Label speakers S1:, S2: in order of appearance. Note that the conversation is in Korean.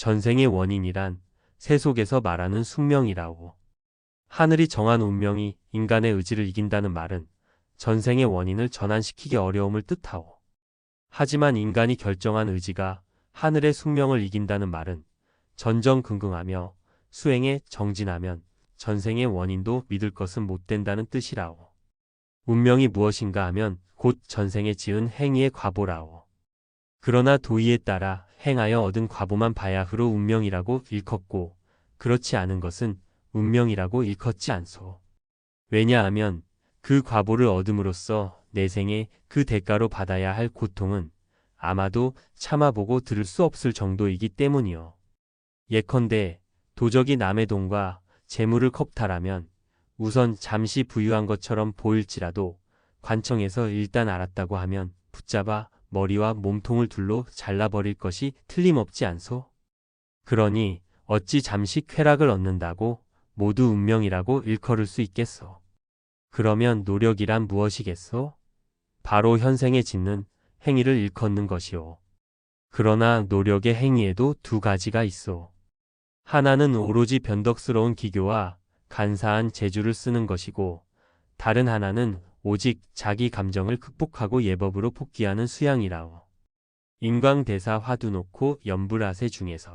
S1: 전생의 원인이란 세속에서 말하는 숙명이라오. 하늘이 정한 운명이 인간의 의지를 이긴다는 말은 전생의 원인을 전환시키기 어려움을 뜻하오. 하지만 인간이 결정한 의지가 하늘의 숙명을 이긴다는 말은 전정긍긍하며 수행에 정진하면 전생의 원인도 믿을 것은 못 된다는 뜻이라오. 운명이 무엇인가 하면 곧 전생에 지은 행위의 과보라오. 그러나 도의에 따라 행하여 얻은 과보만 바야흐로 운명이라고 일컫고 그렇지 않은 것은 운명이라고 일컫지 않소. 왜냐하면 그 과보를 얻음으로써 내 생에 그 대가로 받아야 할 고통은 아마도 참아보고 들을 수 없을 정도이기 때문이요. 예컨대 도적이 남의 돈과 재물을 겁탈하면 우선 잠시 부유한 것처럼 보일지라도 관청에서 일단 알았다고 하면 붙잡아 머리와 몸통을 둘로 잘라버릴 것이 틀림없지 않소? 그러니 어찌 잠시 쾌락을 얻는다고 모두 운명이라고 일컬을 수 있겠소? 그러면 노력이란 무엇이겠소? 바로 현생에 짓는 행위를 일컫는 것이오. 그러나 노력의 행위에도 두 가지가 있어. 하나는 오로지 변덕스러운 기교와 간사한 재주를 쓰는 것이고, 다른 하나는 오직 자기 감정을 극복하고 예법으로 복귀하는 수양이라오. 인광대사 화두놓고 연불하세 중에서